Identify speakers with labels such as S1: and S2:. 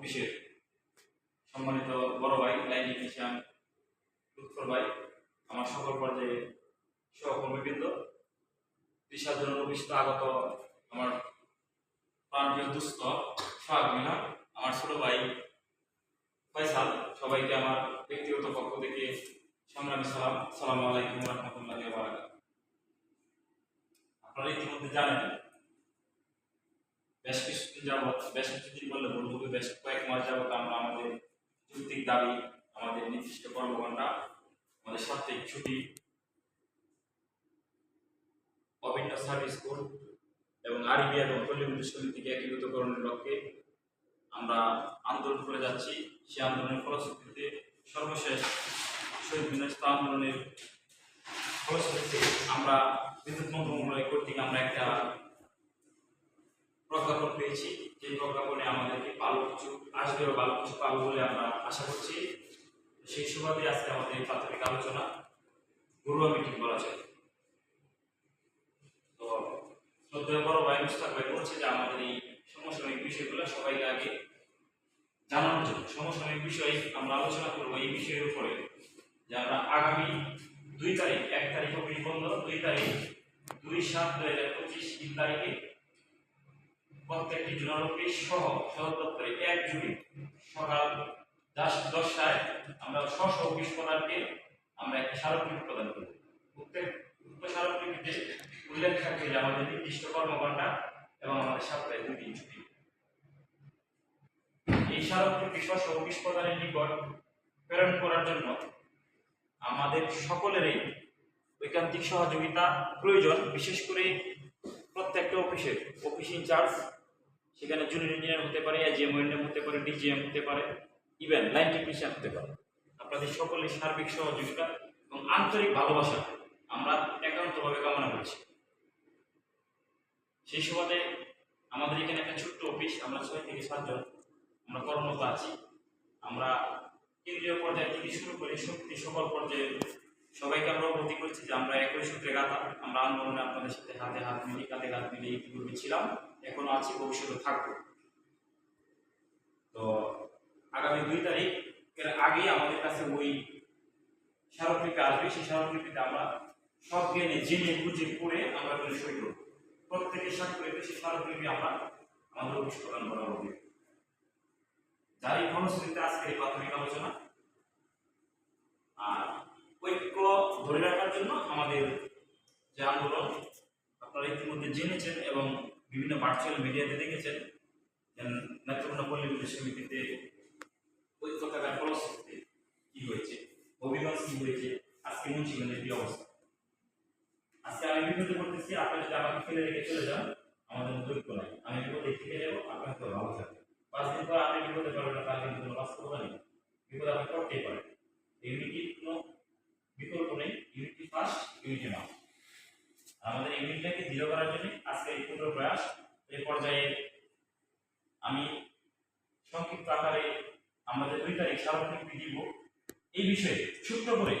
S1: অফিসের সম্মানিত বড় ভাই লাইন টেকনিশিয়ান লুৎফর ভাই, আমার সকল পর্যায়ে সহকর্মীবৃন্দ দিশার জন্য অফিস আগত আমার প্রাণপ্রিয় দুস্থ সোহাগ মিনা, আমার ছোট ভাই ফয়সাল, সবাইকে আমার ব্যক্তিগত পক্ষ থেকে সংগ্রামী সালাম সালাম আলাইকুম রহমতুল্লাহ আপনারা ইতিমধ্যে জানেন, বেশ কিছুদিন যাবৎ বেশ কিছুদিন বললে ভুল বেশ কয়েক মাস যাবৎ আমরা আমাদের যৌক্তিক দাবি, আমাদের নির্দিষ্ট কর্মঘণ্টা আমাদের সাপ্তাহিক ছুটি, অভিন্ন সার্ভিস কোড এবং আরবি এবং পল্লীবিদ্যুৎ সমিতিকে একীভূতকরণের লক্ষ্যে আমরা আন্দোলন করে যাচ্ছি। সেই আন্দোলনের ফলশ্রুতিতে সর্বশেষ শহীদ বিনস্ত আন্দোলনের ফলশ্রুতিতে আমরা বিদ্যুৎ মন্ত্রণালয় কর্তৃক আমরা একটা প্রজ্ঞাপন পেয়েছি। যে প্রজ্ঞাপনে আমাদেরকে ভালো কিছু আসবে বা ভালো কিছু পাবো বলে আমরা আশা করছি। সেই সুবাদে আজকে আমাদের প্রাথমিক আলোচনা ঘরোয়া মিটিং বলা যায়। তো আমাদের এই বিষয়গুলো সবাইকে আগে বিষয় আমরা আলোচনা করব এই বিষয়ের উপরে। আগামী দুই তারিখ, এক তারিখ দুই তারিখ দুই সাত পঁচিশ তিন তারিখে প্রত্যেকটি জোনাল অফিস সহ সদর দপ্তরে এক জুড়ে সকাল দশ, দশটায় আমরা স্ব স্ব অফিস প্রধানকে আমরা একটা স্মারকলিপি প্রদান করি উক্ত স্মারকলিপিতে উল্লেখ থাকবে যে আমাদের নির্দিষ্ট কর্মঘণ্টা এবং আমাদের সপ্তাহে দুই দিন ছুটি। এই স্মারকলিপি স্ব স্ব অফিস প্রধানের নিকট প্রেরণ করার জন্য আমাদের সকলেরই ঐকান্তিক সহযোগিতা প্রয়োজন। বিশেষ করে প্রত্যেকটা অফিসের, অফিস ইনচার্জ সেখানে জুনিয়র ইঞ্জিনিয়ার হতে পারে এজিএম ওএনএম হতে পারে ডিজিএম হতে পারে ইভেন লাইন টেকনিশিয়ান হতে পারে। আপনাদের সকলের সার্বিক সহযোগিতা এবং আন্তরিক ভালোবাসা আমরা একান্তভাবে কামনা করছি। সেই সুবাদে আমাদের এখানে একটা ছোট্ট অফিস আমরা ছয় থেকে সাতজন আমরা কর্মরত আছি। আমরা কেন্দ্রীয় পর্যায় থেকে শুরু করে শক্তি সকল পর্যায়ে সবাইকে করছি যে আমরা একই সূত্রে গাথা আমরা আন্দোলনে আপনাদের সাথে হাতে হাত মিলিয়ে, কাঁধে কাঁধ মিলিয়ে ইতিপূর্বে ছিলাম, এখনও আছি, ভবিষ্যতে থাকব। তো আগামী দুই তারিখের আগেই আমাদের কাছে ওই স্মারকলিপি আসবে, সেই স্মারকলিপিতে আমরা সব জ্ঞানে জেনে বুঝে পড়ে আমরা করে সই করব। প্রত্যেকের স্বাক্ষরিত সেই স্মারকলিপি আমরা আমাদের অফিস প্রদান করা হবে। যার এই ফলশ্রুতিতে আজকে এই প্রাথমিক আলোচনা জন্য আমাদের যে আন্দোলন, আপনারা ইতিমধ্যে জেনেছেন এবং বিভিন্ন ভার্চুয়াল মিডিয়াতে দেখেছেন নেত্রকোনা পল্লী বিদ্যুৎ সমিতিতে ঐক্য থাকার ফলশ্রুতিতে কি হয়েছে কি হয়েছে, আজকে মুন্সিগঞ্জের কি অবস্থা? আজকে আমি বিপদে করতেছি, আপনারা যদি আমাকে ফেলে রেখে চলে যান, আমাদের মধ্যে ঐক্য নাই। আমি বিপদে থেকে যাব? আপনার তো ভালো থাকবে পাঁচ দিন পর আপনি বিপদে পারবেন না, তার কিন্তু কোনো বাস্তবতা নেই। বিপদ আপনি করতেই পারেন। ইউনিটির কোনো বিকল্প নেই ইউনিটি ফার্স্ট ইউনিটি নাও আমাদের ইউনিটটাকে দৃঢ় করার জন্য আজকে এই ক্ষুদ্র প্রয়াস এই পর্যায়ে আমি সংক্ষিপ্ত আকারে আমাদের দুই তারিখ সার্বজনীন দিব এই বিষয়ে ছোট্ট করে